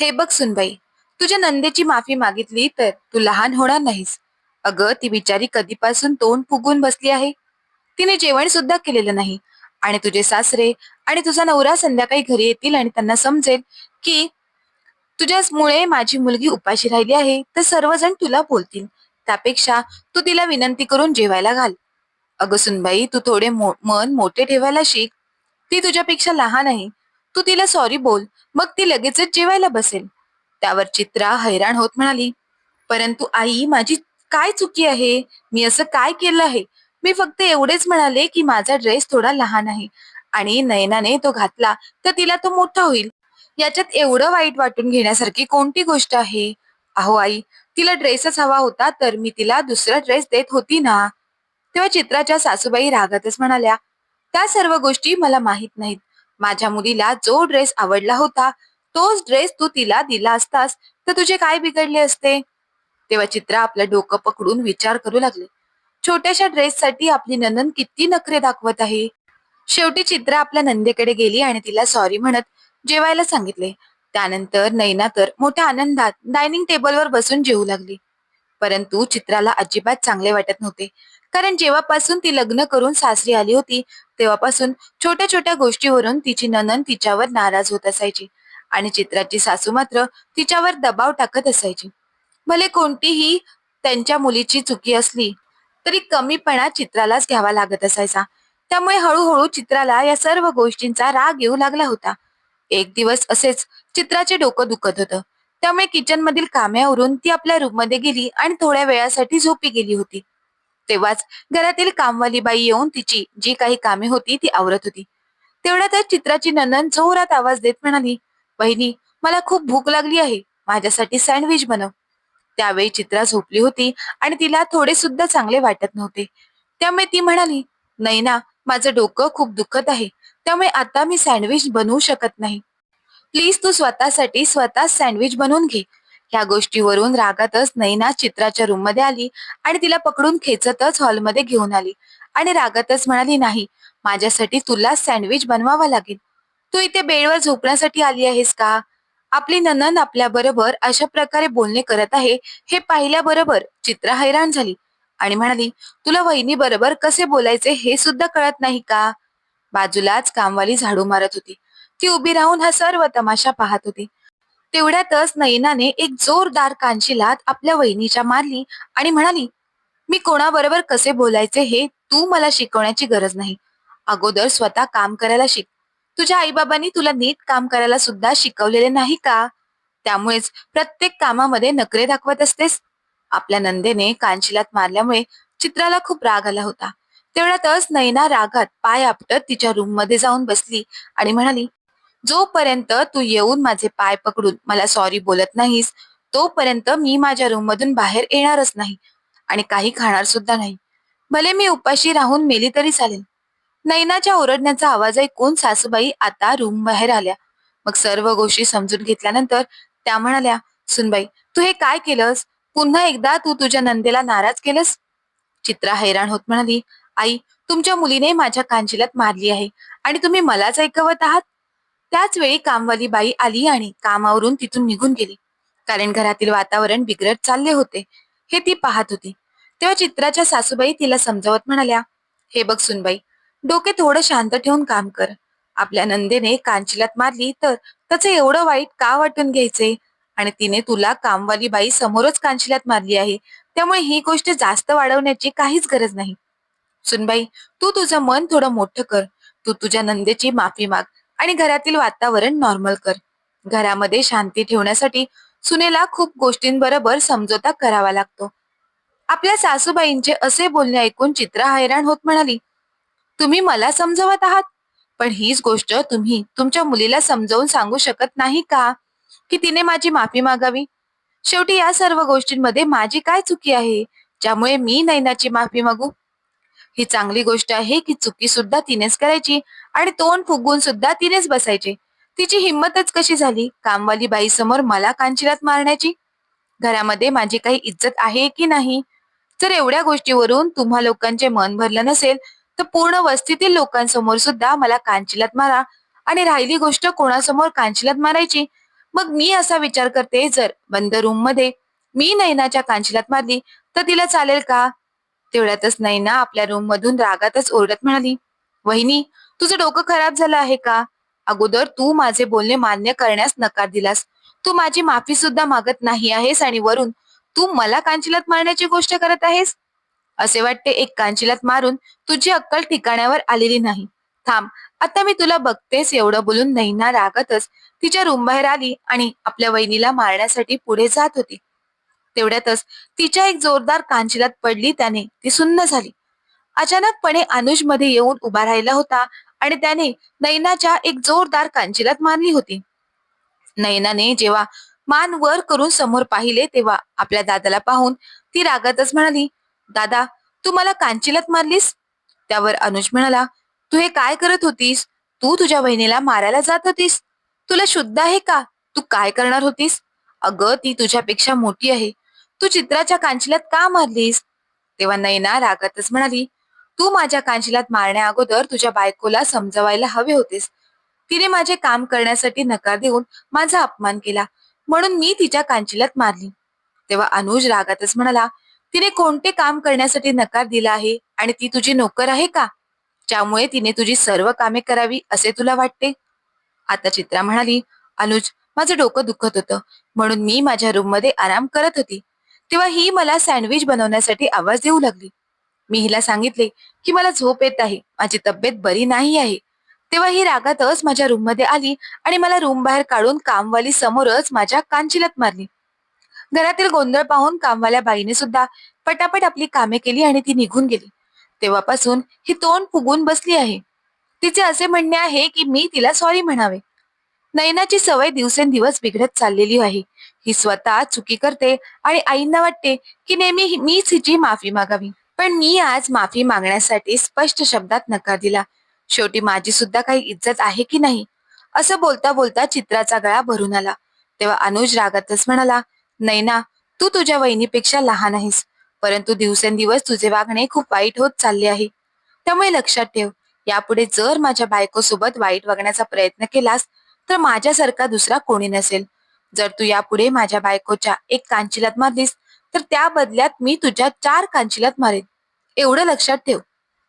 हे बघ सुनबाई तुझ्या नंदेची माफी मागितली तर तू लहान होणार नाहीस. अगं ती बिचारी कधीपासून तोंड फुगून बसली आहे. तिने जेवण सुद्धा केलेलं नाही. आणि तुझे सासरे आणि तुझा नवरा संध्याकाळी घरी येतील आणि त्यांना समजेल की तुझ्यामुळे माझी मुलगी उपाशी राहिली आहे तर सर्वजण तुला बोलतील. त्यापेक्षा तू तिला विनंती करून जेवायला घाल. अगं सुनबाई तू थोडे मो- मन मोठे ठेवायला शिक. ती तुझ्यापेक्षा लहान आहे. तू तिला सॉरी बोल. मग ती लगेचच जेवायला बसेल. त्यावर चित्रा हैराण होत म्हणाली परंतु आई माझी काय चुकी आहे? मी असं काय केलं आहे? मी फक्त एवढेच म्हणाले की माझा ड्रेस थोडा लहान आहे आणि नयनाने तो घातला तर तिला तो मोठा होईल. याच्यात एवढं वाईट वाटून घेण्यासारखी कोणती गोष्ट आहे? अहो आई तिला ड्रेसच हवा होता तर मी तिला दुसरा ड्रेस देत होती ना? तेव्हा चित्राच्या सासूबाई रागातच म्हणाल्या त्या सर्व गोष्टी मला माहीत नाहीत. माझ्या मुलीला जो ड्रेस आवडला होता तोच ड्रेस तू तिला दिला असतास तर तुझे काय बिघडले असते? तेव्हा चित्रा आपलं डोकं पकडून विचार करू लागले. छोट्याशा ड्रेससाठी आपली नंदन किती नखरे दाखवत आहे? शेवटी चित्रा आपल्या नंदेकडे गेली आणि तिला सॉरी म्हणत जेवायला सांगितले. त्यानंतर नैना तर मोठ्या आनंदात डायनिंग टेबलवर बसून जेवू लागली. परंतु चित्राला अजिबात चांगले वाटत नव्हते. कारण जेव्हापासून ती लग्न करून सासरी आली होती तेव्हापासून छोट्या छोट्या गोष्टीवरून तिची ननन तिच्यावर नाराज होत असायची आणि चित्राची सासू मात्र तिच्यावर दबाव टाकत असायची. भले कोणतीही त्यांच्या मुलीची चुकी असली तरी कमीपणा चित्रालाच घ्यावा लागत असायचा. त्यामुळे हळूहळू चित्राला या सर्व गोष्टींचा राग येऊ लागला होता. एक दिवस असेच चित्राचे डोकं दुखत होतं. त्यामुळे किचन मधील काम्यावरून ती आपल्या रूममध्ये गेली आणि थोड्या वेळासाठी झोपी गेली होती. तेव्हाच घरातील कामवाली बाई येऊन तिची जी काही कामे होती ती आवरत होती. तेवढ्यातच चित्राची नंदन जोरात आवाज देत म्हणाली बहिणी मला खूप भूक लागली आहे. माझ्यासाठी सँडविच बनव. त्यावेळी चित्रा झोपली होती आणि तिला थोडे सुद्धा चांगले वाटत नव्हते. त्यामुळे ती म्हणाली नैना माझं डोकं खूप दुखत आहे. त्यामुळे आता मी सँडविच बनवू शकत नाही. प्लीज तू स्वतःसाठी स्वतः सँडविच बनवून घे. ह्या गोष्टीवरून रागातच नैना चित्राच्या रूममध्ये आली आणि तिला पकडून खेचतच हॉलमध्ये घेऊन आली. आणि रागातच म्हणाली नाही माझ्यासाठी तुला सँडविच बनवावा लागेल. तू इथे बेडवर झोपण्यासाठी आली आहेस का? आपली ननन आपल्या बरोबर अशा प्रकारे बोलणे करत आहे हे पाहिल्याबरोबर चित्रा हैराण झाली आणि म्हणाली तुला वहिनी बरोबर कसे बोलायचे हे सुद्धा कळत नाही का? बाजूलाच कामवाली झाडू मारत होती. ती उभी राहून हा सर्व तमाशा पाहत होती. तेवढ्यातच नयनाने एक जोरदार कांशीलात आपल्या वहिनीच्या मारली आणि म्हणाली मी कोणाबरोबर कसे बोलायचे हे तू मला शिकवण्याची गरज नाही. अगोदर स्वतः काम करायला शिक. तुझ्या आईबाबांनी तुला नीट काम करायला सुद्धा शिकवलेले नाही का? त्यामुळेच प्रत्येक कामामध्ये नखरे दाखवत असतेस. आपल्या नंदेने कांशिलात मारल्यामुळे चित्राला खूप राग आला होता. तेवढ्यातच नैना रागात पाय आपटत तिच्या रूममध्ये जाऊन बसली आणि म्हणाली जोपर्यंत तू येऊन माझे पाय पकडून मला सॉरी बोलत नाहीस तोपर्यंत मी माझ्या रूम मधून बाहेर येणारच नाही आणि काही खाणार सुद्धा नाही. भले मी उपाशी राहून मेली तरी चालेल. नैनाच्या ओरडण्याचा आवाज ऐकून सासूबाई आता रूम बाहेर आल्या. मग सर्व गोष्टी समजून घेतल्यानंतर त्या म्हणाल्या सुनबाई तू हे काय केलंस? पुन्हा एकदा तू तुझ्या नंदेला नाराज केलंस? चित्रा हैराण होत म्हणाली आई तुमच्या मुलीने माझ्या कांचिलात मारली आहे आणि तुम्ही मलाच ऐकवत आहात? त्याच वेळी कामवाली बाई आली आणि कामावरून तिथून निघून गेली. कारण घरातील वातावरण बिघडत चालले होते हे ती पाहत होती. तेव्हा चित्राच्या सासूबाई तिला समजावत म्हणाल्या हे बघ सुनबाई डोके थोडं शांत ठेवून काम कर. आपल्या नंदेने कांचिलात मारली तर त्याचं एवढं वाईट का वाटून घ्यायचे? आणि तिने तुला कामवाली बाई समोरच कांचिलात मारली आहे त्यामुळे ही गोष्ट जास्त वाढवण्याची काहीच गरज नाही. सुनबाई तू तुझं मन थोडं मोठं कर. तू तुझ्या नंदेची माफी माग. आणि घरातील वातावरण नॉर्मल कर. घरामध्ये शांती ठेवण्यासाठी सुनेला खूप गोष्टींबरोबर समजोता करावा लागतो. आपल्या सासूबाईंचे असे बोलणे ऐकून चित्रा हैराण होत म्हणाली तुम्ही मला समजवत आहात? पण हीच गोष्ट तुम्ही तुमच्या मुलीला समजावून सांगू शकत नाही का? की तिने माझी माफी मागावी? शेवटी या सर्व गोष्टींमध्ये माझी काय चुकी आहे? ज्यामुळे मी नैनाची माफी मागू? ही चांगली गोष्ट आहे की चुकी सुद्धा तिनेच करायची आणि तोंड फुगवून सुद्धा तिनेच बसायचे. तिची हिंमतच कशी झाली? कामवाली बाई समोर मला कांचिलात मारण्याची? घरामध्ये माझी काही इज्जत आहे की नाही? जर एवढ्या गोष्टीवरून तुम्हा लोकांचे मन भरलं नसेल तर पूर्ण वस्तीतील लोकांसमोर सुद्धा मला कांचिलात मारा आणि राहिली गोष्ट कोणासमोर कांचिलात मारायची? मग मी असा विचार करते जर बंद रूममध्ये मी नैनाच्या कांचिलात मारली तर तिला चालेल का? तेवढ्यातच नैना आपल्या रूम मधून रागातच ओरडत म्हणाली वहिनी तुझं डोकं खराब झालं आहे का? अगोदर तू माझे बोलणे मान्य करण्यास नकार दिलास. तू माझी माफी सुद्धा मागत नाही आहेस आणि वरून तू मला कांचिलात मारण्याची गोष्ट करत आहेस? असे वाटते एक कांचिलात मारून तुझी अक्कल ठिकाण्यावर आलेली नाही. थांब आता मी तुला बघतेस एवढं बोलून नैना रागातच तिच्या रूम बाहेर आली आणि आपल्या वहिनीला मारण्यासाठी पुढे जात होती. तेवढ्यातच तिच्या एक जोरदार कांचिलात पडली त्याने. ती सुन्न झाली. अचानकपणे अनुजमध्ये येऊन उभा राहिला होता आणि त्याने नैनाच्या एक जोरदार कांचिलात मारली होती. नैनाने जेव्हा मान वर करून समोर पाहिले तेव्हा आपल्या दादाला पाहून ती रागातच म्हणाली दादा तू मला कांचिलात मारलीस? त्यावर अनुज म्हणाला तू हे काय करत होतीस? तू तुझ्या बहिणीला मारायला जात होतीस. तुला शुद्ध आहे का? तू काय करणार होतीस? अगं ती तुझ्यापेक्षा मोठी आहे. तू चित्राच्या कांचिलात का मारलीस? तेव्हा नैना रागातच म्हणाली तू माझ्या कांचिलात मारण्या अगोदर तुझ्या बायकोला समजवायला हवे होतेस. तिने माझे काम करण्यासाठी नकार देऊन माझा अपमान केला. म्हणून मी तिच्या कांचिलात मारली. तेव्हा अनुज रागातच म्हणाला तिने कोणते काम करण्यासाठी नकार दिला आहे आणि ती तुझी नोकर आहे का? ज्यामुळे तिने तुझी सर्व कामे करावी असे तुला वाटते? आता चित्रा म्हणाली अनुज माझं डोकं दुखत होतं. म्हणून मी माझ्या रूममध्ये आराम करत होती. तेव्हा ही मला सँडविच बनवण्यासाठी आवाज देऊ लागली. मी हिला सांगितले की मला झोप येत आहे माझी तब्येत बरी नाही आहे. तेव्हा ही रागातच माझ्या रूममध्ये आली आणि मला रूम बाहेर काढून कामवाली समोरच माझ्या कांचिलात मारली. घरातील गोंधळ पाहून कामवाल्या बाईने सुद्धा पटापट आपली कामे केली आणि ती निघून गेली. तेव्हापासून ही तोंड फुगून बसली आहे. तिचे असे म्हणणे आहे की मी तिला सॉरी म्हणावे. नयनाची सवय दिवसेंदिवस बिघडत चाललेली आहे. ही स्वतः चुकी करते आणि आईंना वाटते की नेहमी मीच हिची माफी मागावी. पण मी आज माफी मागण्यासाठी स्पष्ट शब्दात नकार दिला. शेवटी माझी सुद्धा काही इज्जत आहे की नाही? असं बोलता बोलता चित्राचा गळा भरून आला. तेव्हा अनुज रागातच म्हणाला नैना तू तुझ्या वहिनीपेक्षा लहान आहेस. परंतु दिवसेंदिवस तुझे वागणे खूप वाईट होत चालले आहे. त्यामुळे लक्षात ठेव यापुढे जर माझ्या बायकोसोबत वाईट वागण्याचा प्रयत्न केलास तर माझ्यासारखा दुसरा कोणी नसेल. जर तू यापुढे माझ्या बायकोच्या एक कांचिलात मारलीस तर त्या बदल्यात मी तुझ्या चार कांचिलात मारेन. एवढं लक्षात ठेव.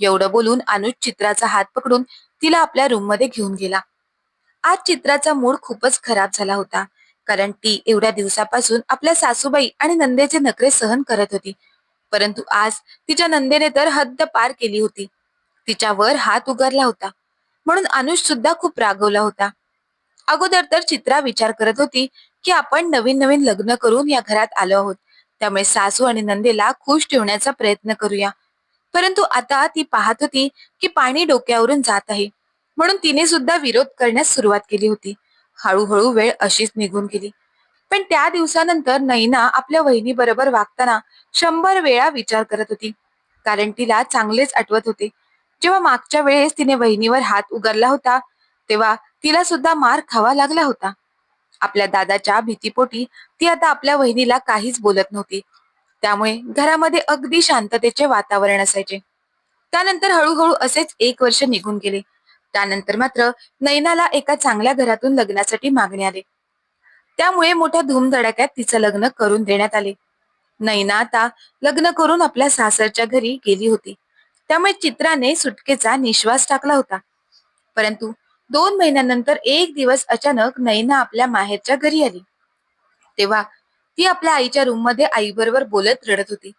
एवढं बोलून अनुज चित्राचा हात पकडून तिला आपल्या रूममध्ये घेऊन गेला. आज चित्राचा मूड खूपच खराब झाला होता कारण ती एवढ्या दिवसापासून आपल्या सासूबाई आणि नंदेचे नखरे सहन करत होती. परंतु आज तिच्या नंदेने तर हद्द पार केली होती. तिच्यावर हात उगारला होता. म्हणून अनुज सुद्धा खूप रागवला होता. अगोदर तर चित्रा विचार करत होती की आपण नवीन नवीन लग्न करून या घरात आलो आहोत. त्यामुळे सासू आणि नंदेला खुश ठेवण्याचा प्रयत्न करूया. परंतु आता ती पाहत होती की पाणी डोक्यावरून जात आहे. म्हणून तिने सुद्धा विरोध करण्यास सुरुवात केली होती. हळूहळू वेळ अशीच निघून गेली. पण त्या दिवसानंतर नैना आपल्या वहिनी बरोबर वागताना शंभर वेळा विचार करत होती. कारण तिला चांगलेच आठवत होते. जेव्हा मागच्या वेळेस तिने वहिनीवर हात उगारला होता तेव्हा तिला सुद्धा मार खावा लागला होता. आपल्या दादाच्या भीतीपोटी ती आता आपल्या वहिनीला काहीच बोलत नव्हती. त्यामुळे घरामध्ये अगदी शांततेचे वातावरण असायचे. त्यानंतर हळूहळू असेच एक वर्ष निघून गेले. त्यानंतर मात्र नैनाला एका चांगल्या घरातून लग्नासाठी मागणी आले. त्यामुळे मोठ्या धूमधडाक्यात तिचं लग्न करून देण्यात आले. नैना आता लग्न करून आपल्या सासरच्या घरी गेली होती. त्यामुळे चित्राने सुटकेचा निश्वास टाकला होता. परंतु दोन महिन्यानंतर एक दिवस अचानक नैना आपल्या माहेरच्या घरी आली. तेव्हा ती आपल्या आईच्या रूममध्ये आईबरोबर बोलत रडत होती.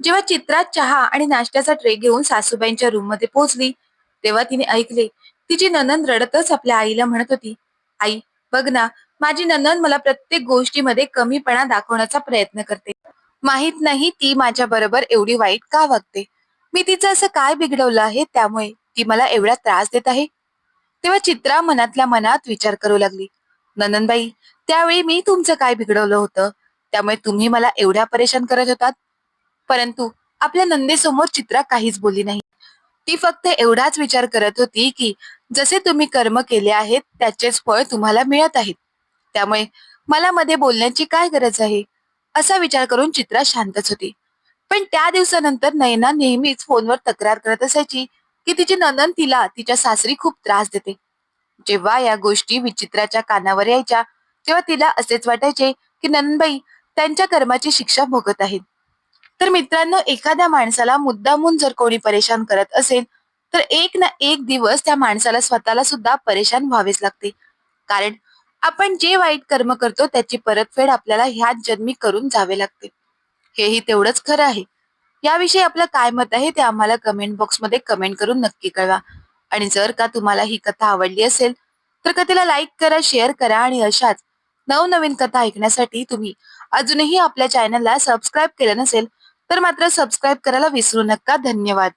जेव्हा चित्रा चहा आणि नाश्त्याचा ट्रे घेऊन सासूबाईंच्या रूममध्ये पोहोचली तेव्हा तिने ऐकले तिची ननंद रडतच आपल्या आईला म्हणत होती आई बघ ना माझी ननंद मला प्रत्येक गोष्टीमध्ये कमीपणा दाखवण्याचा प्रयत्न करते. माहीत नाही ती माझ्या बरोबर एवढी वाईट का वागते? मी तिचं असं काय बिघडवलं आहे त्यामुळे ती मला एवढा त्रास देत आहे? तेव्हा चित्रा मनातल्या मनात विचार करू लागली. नंदनबाई त्यावेळी मी तुमचं काय बिघडवलं होतं? त्यामुळे तुम्ही मला एवढ्या परेशान करत होतात. परंतु आपल्या नंदेसमोर चित्रा काहीच बोलली नाही. ती फक्त एवढाच विचार करत होती की जसे तुम्ही कर्म केले आहेत त्याचेच फळ तुम्हाला मिळत आहेत. त्यामुळे मला मध्ये बोलण्याची काय गरज आहे? असा विचार करून चित्रा शांतच होती. पण त्या दिवसानंतर नयना नेहमीच फोनवर तक्रार करत असायची. की तिची नंदन तिला तिच्या सासरी खूप त्रास देते. जेव्हा या गोष्टी विचित्राच्या कानावर यायच्या तेव्हा तिला असेच वाटायचे की नंदबाई त्यांच्या कर्माची शिक्षा भोगत आहेत. तर मित्रांनो एखाद्या माणसाला मुद्दामून जर कोणी परेशान करत असेल तर एक ना एक दिवस त्या माणसाला स्वतःला सुद्धा परेशान व्हावेच लागते. कारण आपण जे वाईट कर्म करतो त्याची परतफेड आपल्याला ह्याच जन्मी करून जावे लागते. हेही तेवढंच खरं आहे. याविषयी आपलं काय मत आहे ते आम्हाला कमेंट बॉक्समध्ये कमेंट करून नक्की कळवा. आणि जर का तुम्हाला ही कथा आवडली असेल तर कथेला लाईक करा शेअर करा आणि अशाच नवनवीन कथा ऐकण्यासाठी तुम्ही अजूनही आपल्या चॅनलला सबस्क्राईब केलं नसेल तर मात्र सबस्क्राईब करायला विसरू नका. धन्यवाद.